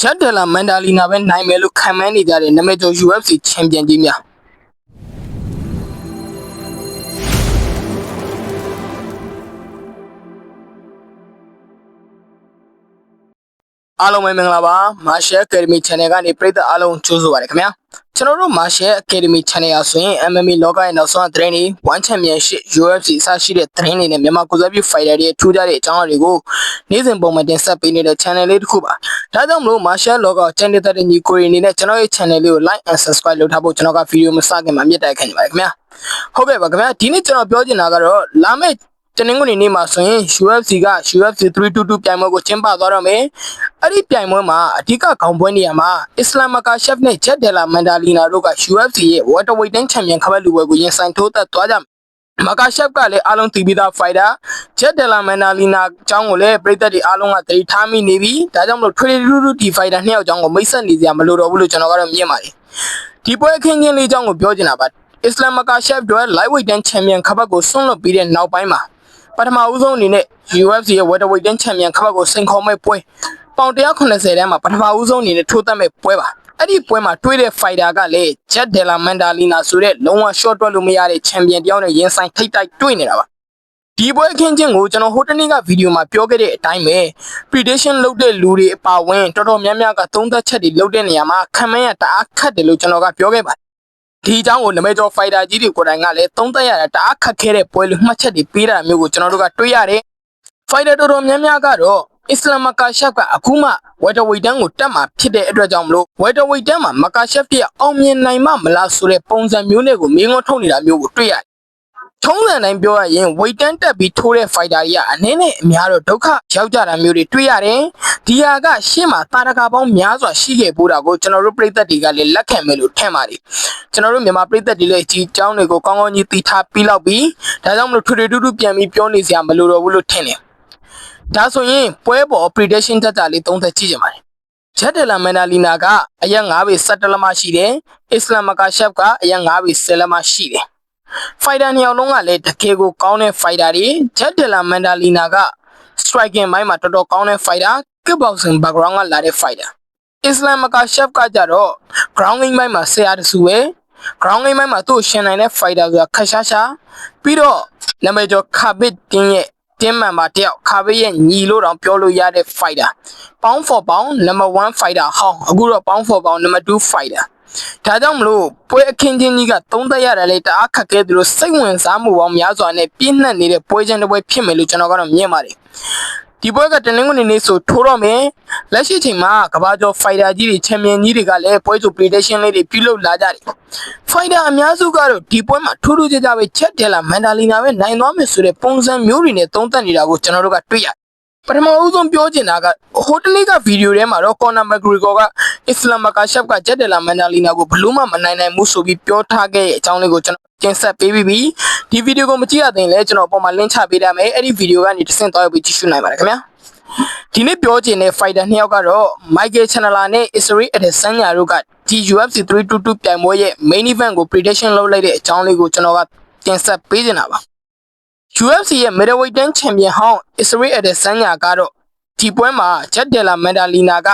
ဂျက်ဒလာမန်ဒါလီနာပဲနိုင်မယ်လို့ခံမှန်းနေကြတဲ့နာမည်ကျော် UFC ချန်ပီယံကြီးများ အားလုံးပဲမင်္ဂလာပါ Martial Academy Channel ကနေပရိသတ်အားလုံးကြိုးဆိုပါရခင်ဗျာကျွန်တော်တို့ Martial Academy Channel ရဆိုရင် MMA လောကရဲ့နောက်ဆုံးသတင်းတွေ One Championship UFC အစရှိတဲ့သတင်းတွေနဲ့မြန်မာကိုယ်စားပြု fighter တွေထူးခြားတဲ့အကြောင်းအရာတွေကိုနေ့စဉ်ပုံမှန်တင်ဆက်ပေးနေတဲ့ channel လေးတစ်ခုပါဒါကြောင့်မလို့ Martial လောက channel တဲ့ညီကိုရီအနေနဲ့ကျွန်တော်ရဲ့ channel လေးကို like and subscribe လုပ်ထားဖို့ကျွန်တော်ကဗီဒီယိုမစခင်မှာမြတ်တိုက်ခံနေပါတယ်ခင်ဗျာဟုတ်ကဲ့ပါခင်ဗျာဒီနေ့ကျွန်တော်ပြောချင်တာကတော့လာမယ့် တနင်္ဂနွေနေ့မှာဆိုရင် UFC က UFC 322ပြိုင်ပွဲကိုကျင်းပသွားတော့မယ်။အဲ့ဒီပြိုင်ပွဲမှာအဓိကခေါင်းပွဲနေရာမှာအစ္စလာမကာရှက်နဲ့ဂျက်ဒယ်လာမန်ဒါလီနာတို့က UFC ရဲ့ welterweight ချန်ပီယံခပတ်လူပွဲကိုရင်ဆိုင်ထိုးသက်သွားကြမယ်။မကာရှက်ကလည်းအားလုံးသိပြီးသား fighter ဂျက်ဒယ်လာမန်ဒါလီနာအကြောင်းကိုလည်းပြည်သက်တွေအားလုံးကသတိထားမိနေပြီ။ဒါကြောင့်မလို့ထွေထွေထူးထူးဒီ fighter နှစ်ယောက်အကြောင်းကိုမိတ်ဆက်နေစရာမလိုတော့ဘူးလို့ကျွန်တော်ကတော့မြင်ပါတယ်။ဒီပွဲအခင်းချင်းလေးအကြောင်းကိုပြောချင်တာပါ။အစ္စလာမကာရှက်တို့ lightweight ချန်ပီယံခပတ်ကိုဆွန့်လွတ်ပြီးတဲ့နောက်ပိုင်းမှာ ပထမဦးဆုံးအနေနဲ့ UFC ရဲ့ welterweight ချန်ပီယံခပတ်ကိုစိန်ခေါ်မဲ့ပွဲပေါင်190တန်းမှာပထမဦးဆုံးအနေနဲ့ထိုးသက်မဲ့ပွဲပါအဲ့ဒီပွဲမှာတွေးတဲ့ fighter ကလည်း Jet Della Mandalina ဆိုတဲ့လုံးဝ short တွက်လို့မရတဲ့ချန်ပီယံတယောက်နဲ့ရင်ဆိုင်ထိတ်တိုက်တွေ့နေတာပါဒီပွဲအခင်းချင်းကိုကျွန်တော်ဟိုတနေ့ကဗီဒီယိုမှာပြောခဲ့တဲ့အတိုင်းပဲ prediction လုပ်တဲ့လူတွေအပါအဝင်တော်တော်များများကသုံးသက်ချက်တွေလုပ်တဲ့နေရာမှာခံမန်းရတအားခတ်တယ်လို့ကျွန်တော်ကပြောခဲ့ပါတယ် ဒီအကြောင်းကိုနမဲကျော်ဖိုက်တာကြီးတွေကိုယ်တိုင်ကလည်းသုံးသက်ရတာတအားခက်ခဲတဲ့ပွဲလို့မှတ်ချက်တွေပေးတာမျိုးကိုကျွန်တော်တို့ကတွေ့ရတယ်။ fighter တော်တော်များများကတော့အစ္စလာမ်မကာရှက်ကအခုမှ welterweight တန်းကိုတက်မှာဖြစ်တဲ့အတွက်ကြောင့်မလို့ welterweight တန်းမှာမကာရှက်ပြအောင်မြင်နိုင်မှမလားဆိုတဲ့ပုံစံမျိုးနဲ့ကိုမင်းငုံထုတ်နေတာမျိုးကိုတွေ့ရတယ်။ ထုံးစံတိုင်းပြောရရင် weight တန်းတက်ပြီးထိုးတဲ့ fighter တွေကအနည်းနဲ့အများတော့ဒုက္ခရောက်ကြတာမျိုးတွေတွေ့ရတယ်။ဒီဟာကရှေ့မှာတာရကပေါင်းများစွာရှိခဲ့ပိုးတာကိုကျွန်တော်တို့ပြည်သက်တွေကလည်းလက်ခံမယ်လို့ထင်ပါတယ်။ကျွန်တော်တို့မြန်မာပြည်သက်တွေလည်းဒီအကြောင်းတွေကိုကောင်းကောင်းကြီးသိထားပြီးလောက်ပြီးဒါကြောင့်မလို့ထွေထွေတူးတူးပြန်ပြီးပြောနေစရာမလိုတော့ဘူးလို့ထင်တယ်။ဒါဆိုရင်ပွဲပေါ် prediction တက်တာလေးသုံးသက်ကြည့်ကြပါမယ်။ဂျက်ဒလာမန်နာလီနာကအရက်9ပေ17လက်မရှိတယ်။အစ္စလာမ်မကာရှက်ကအရက်9ပေ10လက်မရှိတယ်။ fighter နှစ်ယောက်လုံးကလည်းတကယ်ကိုကောင်းတဲ့ fighter တွေဂျက်ဒလာမန်ဒါလီနာက striking ဘိုင်းမှာတော်တော်ကောင်းတဲ့ fighter kickboxing background ကလာတဲ့ fighter အစ္စလာမ်မကာရှက်ကကြတော့ ground game ဘိုင်းမှာဆရာတစုပဲ ground game ဘိုင်းမှာသူ့ရှင်နိုင်တဲ့ fighter ဆိုတာခက်ရှားရှားပြီးတော့နာမည်ကျော်ခါဘစ်တင်းရဲ့တင်းမှန်ပါတယောက်ခါဘေးရဲ့ညီလို့တောင်ပြောလို့ရတဲ့ fighter ပေါင်း for ပေါင်း number 1 fighter ဟောင်းအခုတော့ပေါင်း for ပေါင်း number 2 fighter ဒါကြောင့်မလို့ပွဲအခင်းချင်းကြီးကသုံးသက်ရတယ်လေတအားခက်ခဲသလိုစိတ်ဝင်စားမှုပေါင်းများစွာနဲ့ပြင်းနှက်နေတဲ့ပွဲချင်းတစ်ပွဲဖြစ်မယ်လို့ကျွန်တော်ကတော့မြင်ပါတယ်ဒီပွဲကတနင်္ဂနွေနေ့ဆိုထိုးတော့မယ်လက်ရှိချိန်မှာကဘာကျော်ဖိုင်တာကြီးတွေချန်ပီယံကြီးတွေကလည်းပွဲစု prediction လေးတွေပြုလုပ်လာကြတယ်ဖိုင်တာအများစုကတော့ဒီပွဲမှာထူးထူးခြားခြားပဲချက်တယ်လာမန်ဒါလီနာပဲနိုင်သွားမယ်ဆိုတဲ့ပုံစံမျိုးတွေနဲ့သုံးသပ်နေတာကိုကျွန်တော်တို့ကတွေ့ရတယ်ပထမဦးဆုံးပြောချင်တာကဟိုတနေ့ကဗီဒီယိုထဲမှာတော့ကော်နာမက်ဂရီဂေါက အစ္စလာမ်မကာရှပ်ကဂျက်ဒလာမန်ဒါလီနာကိုဘလို့မှမနိုင်နိုင်ဘူးဆိုပြီးပြောထားခဲ့တဲ့အကြောင်းလေးကိုကျွန်တော်ကျင်ဆက်ပေးပြီးပြီဒီဗီဒီယိုကိုမကြည့်ရသေးရင်လည်းကျွန်တော်အပေါ်မှာ link ချပေးထားမယ်အဲ့ဒီဗီဒီယိုကနေတစ်ဆင့်သွားရောက်ပြီးကြည့်ရှုနိုင်ပါတယ်ခင်ဗျာဒီနေ့ပြောချင်တဲ့ fighter နှစ်ယောက်ကတော့ Michael Chandler နဲ့ Israel Adesanya တို့ကဒီ UFC 322ပြိုင်ပွဲရဲ့ main event ကို prediction လုပ်လိုက်တဲ့အကြောင်းလေးကိုကျွန်တော်ကတင်ဆက်ပေးချင်တာပါ UFC ရဲ့ middleweight တန်းချန်ပီယံဟောင်း Israel Adesanya ကတော့ ဒီပွဲမှာ Jet Della Mandalina က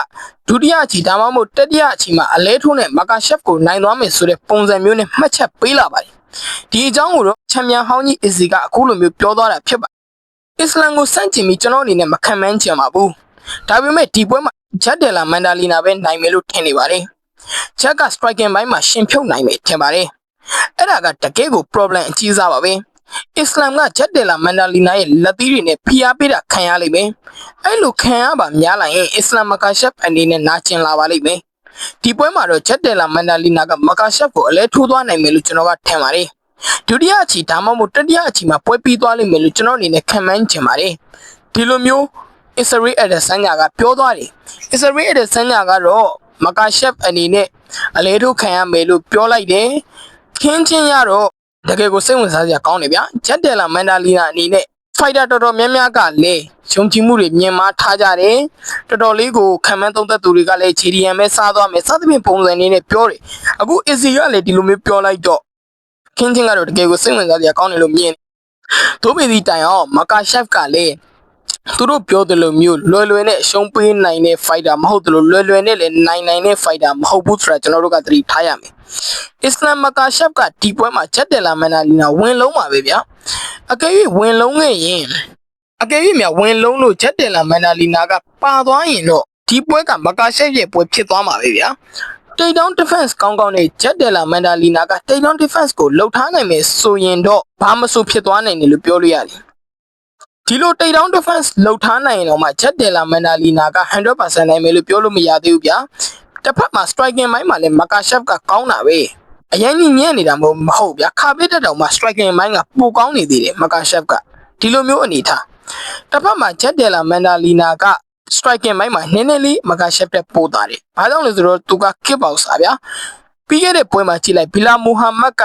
ဒုတိယအချီဒါမှမဟုတ်တတိယအချီမှာအလဲထိုးနဲ့ Makashev ကိုနိုင်သွားမယ်ဆိုတဲ့ပုံစံမျိုးနဲ့မှတ်ချက်ပေးလာပါတယ်။ဒီအကြောင်းကိုတော့ချန်ပီယံဟောင်းကြီး Izzy ကအခုလိုမျိုးပြောသွားတာဖြစ်ပါတယ်။အစ္စလမ်ကိုစန့်ကျင်ပြီးကျွန်တော်အနေနဲ့မခံမှန်းချင်ပါဘူး။ဒါပေမဲ့ဒီပွဲမှာ Jet Della Mandalina ပဲနိုင်မယ်လို့ထင်နေပါတယ်။ Jet က striking ဘိုင်းမှာရှင်ဖြုတ်နိုင်မယ်ထင်ပါတယ်။အဲ့ဒါကတကယ်ကို problem အကြီးစားပါပဲ။ အစ္စလာမ်ကဂျက်တယ်လာမန်ဒါလီနာရဲ့လက်သီးတွေနဲ့ဖိအားပေးတာခံရလိမ့်မယ်။အဲ့လိုခံရပါများလာရင်အစ္စလာမ်မကာရှက်အနေနဲ့နာကျင်လာပါလိမ့်မယ်။ဒီပွဲမှာတော့ဂျက်တယ်လာမန်ဒါလီနာကမကာရှက်ကိုအလဲထိုးသွားနိုင်မယ်လို့ကျွန်တော်ကထင်ပါတယ်။ဒုတိယအချီဒါမှမဟုတ်တတိယအချီမှာပွဲပြီးသွားလိမ့်မယ်လို့ကျွန်တော်အနေနဲ့ခံမှန်းချင်ပါတယ်။ဒီလိုမျိုးအစ္စရေးအဒဆန်ညာကပြောသွားတယ်။အစ္စရေးအဒဆန်ညာကတော့မကာရှက်အနေနဲ့အလဲထိုးခံရမယ်လို့ပြောလိုက်တယ်။ခင်းချင်းရတော့ တကယ်ကိုစိတ်ဝင်စားစရာကောင်းတယ်ဗျာဂျက်တယ်လာမန်ဒါလီနာအနေနဲ့ဖိုက်တာတော်တော်များများကလည်းယုံကြည်မှုတွေမြင်မာထားကြတယ်တော်တော်လေးကိုခံမှန်းသုံးသက်သူတွေကလည်း GDM ပဲစားသွားမယ်စသဖြင့်ပုံစံနေနဲ့ပြောတယ်အခု Izzy ကလည်းဒီလိုမျိုးပြောလိုက်တော့ခင်းချင်းကတော့တကယ်ကိုစိတ်ဝင်စားစရာကောင်းတယ်လို့မြင်သို့ပေသည့်တိုင်အောင်မကာရှက်ဖ်ကလည်းသူတို့ပြောတယ်လို့မျိုးလွယ်လွယ်နဲ့ရှုံးပေးနိုင်တဲ့ fighter မဟုတ်တယ်လို့လွယ်လွယ်နဲ့လည်းနိုင်နိုင်တဲ့ fighter မဟုတ်ဘူးဆိုတာကျွန်တော်တို့ကသတိထားရမယ် အစ္စလမ်မကာရှပ်ကဒီပွဲမှာချက်တယ်လာမန်နာလီနာဝင်လုံးပါပဲဗျာအကယ်၍ဝင်လုံးခဲ့ရင်အကယ်၍မြဝင်လုံးလို့ချက်တယ်လာမန်နာလီနာကပါသွားရင်တော့ဒီပွဲကမကာရှပ်ရဲ့ပွဲဖြစ်သွားမှာပဲဗျာတိတ်တောင်း defense ကောင်းကောင်းနဲ့ဂျက်တယ်လာမန်ဒါလီနာကတိတ်တောင်း defense ကိုလှုပ်ထားနိုင်မယ်ဆိုရင်တော့ဘာမဆိုဖြစ်သွားနိုင်တယ်လို့ပြောလို့ရတယ်ဒီလိုတိတ်တောင်း defense လှုပ်ထားနိုင်ရင်တော့မှဂျက်တယ်လာမန်ဒါလီနာက100%နိုင်မယ်လို့ပြောလို့မရသေးဘူးဗျာ တစ်ဖက်မှာ striking မိုင်းမှာလည်းမကာရှပ်ကကောင်းတာပဲအရင်ကြီးညံ့နေတာမဟုတ်မဟုတ်ဗျာခါပစ်တဲ့တောင်မှာ striking မိုင်းကပိုကောင်းနေသေးတယ်မကာရှပ်ကဒီလိုမျိုးအနေထားတစ်ဖက်မှာဂျက်တယ်လာမန်ဒါလီနာက striking မိုင်းမှာနည်းနည်းလေးမကာရှက်တဲ့ပို့တာတယ်။ဘာကြောင့်လဲဆိုတော့သူက kick box อ่ะဗျာ။ပြီးခဲ့တဲ့ပွဲမှာကြည့်လိုက်ဘီလာမိုဟာမက်က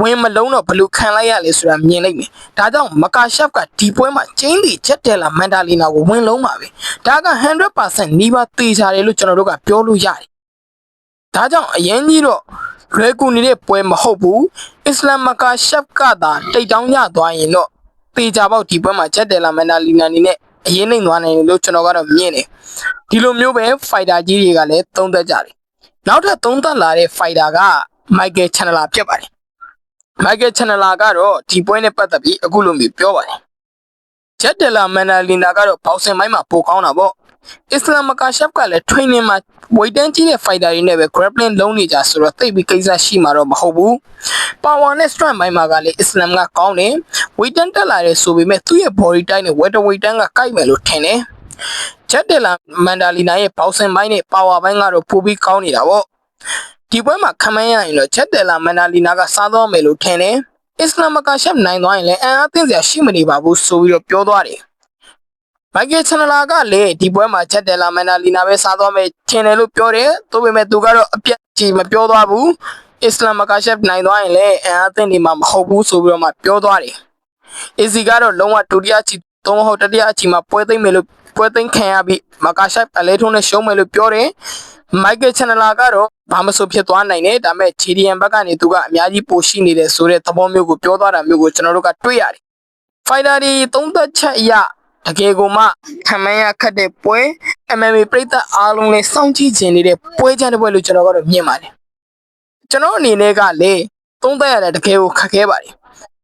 ဝင်မလုံးတော့ဘယ်လိုခံလိုက်ရလဲဆိုတာမြင်လိုက်မယ်။ဒါကြောင့်မကာရှက်ကဒီပွဲမှာကျင်းတီချက်တယ်လာမန်ဒါလီနာကိုဝင်လုံးပါပဲ။ဒါက100%နီးပါးသေချာတယ်လို့ကျွန်တော်တို့ကပြောလို့ရတယ်။ ဒါကြောင့်အရင်ကြီးတော့လွယ်ကူနေတဲ့ပွဲမဟုတ်ဘူး။အစ္စလမ်မကာရှက်ကသာတိတ်တောင်းရသွားရင်တော့သေချာပေါက်ဒီပွဲမှာချက်တယ်လာမန်ဒါလီနာနေနဲ့အရင်နှိမ်သွားနိုင်တယ်လို့ကျွန်တော်ကတော့မြင်တယ်ဒီလိုမျိုးပဲဖိုက်တာကြီးတွေကလည်းသုံးသက်ကြတယ်နောက်ထပ်သုံးသက်လာတဲ့ဖိုက်တာကမိုက်ကယ်ချန်နလာဖြစ်ပါတယ်မိုက်ကယ်ချန်နလာကတော့ဒီပွဲနဲ့ပတ်သက်ပြီးအခုလိုမျိုးပြောပါတယ်ဂျက်ဒလာမန်နာလီနာကတော့ဘောက်ဆင်ပိုင်းမှာပိုကောင်းတာပေါ့ အစ္စလမ်မကာရှပ်ကလည်း training မှာဝိတ်တန်းကြီးတဲ့ fighter တွေနဲ့ပဲ grappling လုံးနေကြဆိုတော့သိပြီးကိစ္စရှိမှာတော့မဟုတ်ဘူး power နဲ့ strength ဘိုင်းမှာကလည်းအစ္စလမ်ကကောင်းတယ်ဝိတ်တန်းတက်လာတယ်ဆိုပေမဲ့သူ့ရဲ့ body type နဲ့ welter weight တန်းကကိုက်မယ်လို့ထင်တယ်ဂျက်တယ်လာမန်ဒါလီနာရဲ့ဘောက်ဆင်ဘိုင်းနဲ့ power ဘိုင်းကတော့ပိုပြီးကောင်းနေတာပေါ့ဒီပွဲမှာခမန်းရရင်တော့ဂျက်တယ်လာမန်ဒါလီနာကစားတော့မယ်လို့ထင်တယ်အစ္စလမ်ကရှပ်နိုင်သွားရင်လည်းအန်အားသင့်စရာရှိမနေပါဘူးဆိုပြီးတော့ပြောသွားတယ် မိုက်ကယ်ချန်နလာကလည်းဒီပွဲမှာချက်တယ်လာမန်နာလီနာပဲစားသွားမယ်ထင်တယ်လို့ပြောတယ်။သို့ပေမဲ့သူကတော့အပြတ်ကြီးမပြောသွားဘူး။အစ္စလမ်မကာရှက်နိုင်သွားရင်လည်းအန်အသင့်နေမှာမဟုတ်ဘူးဆိုပြီးတော့မှပြောသွားတယ်။အီဇီကတော့လုံးဝဒုတိယချီသုံးဟုတ်တတိယချီမှာပွဲသိမ့်မယ်လို့ပွဲသိမ့်ခံရပြီးမကာရှက်အလဲထုံးနဲ့ရှုံးမယ်လို့ပြောတယ်။မိုက်ကယ်ချန်နလာကတော့ဘာမဆိုဖြစ်သွားနိုင်တယ်ဒါပေမဲ့ GDM ဘက်ကနေသူကအများကြီးပိုရှိနေတယ်ဆိုတဲ့သဘောမျိုးကိုပြောသွားတာမျိုးကိုကျွန်တော်တို့ကတွေ့ရတယ်။ fighter တွေသုံးသက်ချက်အရ တကယ်ကိုမှခံမရခတ်တဲ့ပွဲ MMA ပြည်သက်အားလုံးနဲ့စောင့်ကြည့်ခြင်းနေတဲ့ပွဲချမ်းတဲ့ပွဲလို့ကျွန်တော်ကတော့မြင်ပါတယ်ကျွန်တော်အနေနဲ့ကလေသုံးသက်ရတဲ့တကယ်ကိုခက်ခဲပါတယ်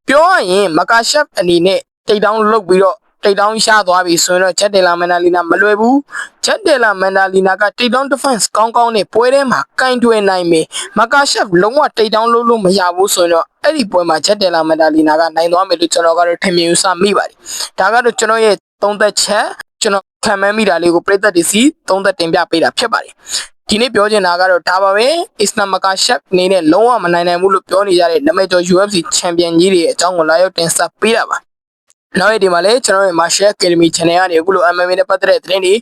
ပြောရရင်မကာရှက်အနေနဲ့တိတ်တောင်းလုတ်ပြီးတော့တိတ်တောင်းရှားသွားပြီဆိုရင်တော့ချက်တယ်လာမန်ဒါလီနာမလွယ်ဘူးချက်တယ်လာမန်ဒါလီနာကတိတ်တောင်း defense ကောင်းကောင်းနဲ့ပွဲထဲမှာကင်တွယ်နိုင်မယ်မကာရှက်လုံးဝတိတ်တောင်းလို့လို့မရဘူးဆိုရင်တော့အဲ့ဒီပွဲမှာချက်တယ်လာမန်ဒါလီနာကနိုင်သွားမယ်လို့ကျွန်တော်ကတော့ထင်မြင်ယူဆမိပါတယ်ဒါကတော့ကျွန်တော်ရဲ့ သုံးသက်ချက်ကျွန်တော်ခံမှန်းမိတာလေးကိုပြည်သက်တစီသုံးသက်တင်ပြပေးတာဖြစ်ပါတယ်ဒီနေ့ပြောချင်တာကတော့ဒါပါပဲအစ္စလမ်မကာရှက်နေနဲ့လုံးဝမနိုင်နိုင်ဘူးလို့ပြောနေကြတဲ့နမိတ်ကျော် UFC ချန်ပီယံကြီးတွေရဲ့အကြောင်းကိုလာရောက်တင်ဆက်ပေးတာပါ နောက်ရက်ဒီမှာလည်းကျွန်တော်ရဲ့ Martial Academy Channel ကနေအခုလို MMA နဲ့ပတ်သက်တဲ့သတင်းတွေ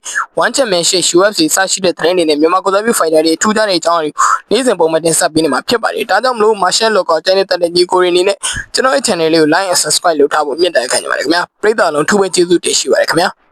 One Championship UFC စရှိတဲ့သတင်းတွေနဲ့မြန်မာကိုယ်စားပြု fighter တွေထူးခြားတဲ့အကြောင်းတွေနေ့စဉ်ပုံမှန်တင်ဆက်ပေးနေမှာဖြစ်ပါတယ်။ဒါကြောင့်မလို့ Martial Local Channel တဲ့ညီကိုတွေအနေနဲ့ကျွန်တော်ရဲ့ channel လေးကို like and subscribe လုပ်ထားဖို့မြင့်တယ်ခံကြပါတယ်ခင်ဗျာ။ပရိသတ်လုံးထူးပဲကျေးဇူးတင်ရှိပါတယ်ခင်ဗျာ။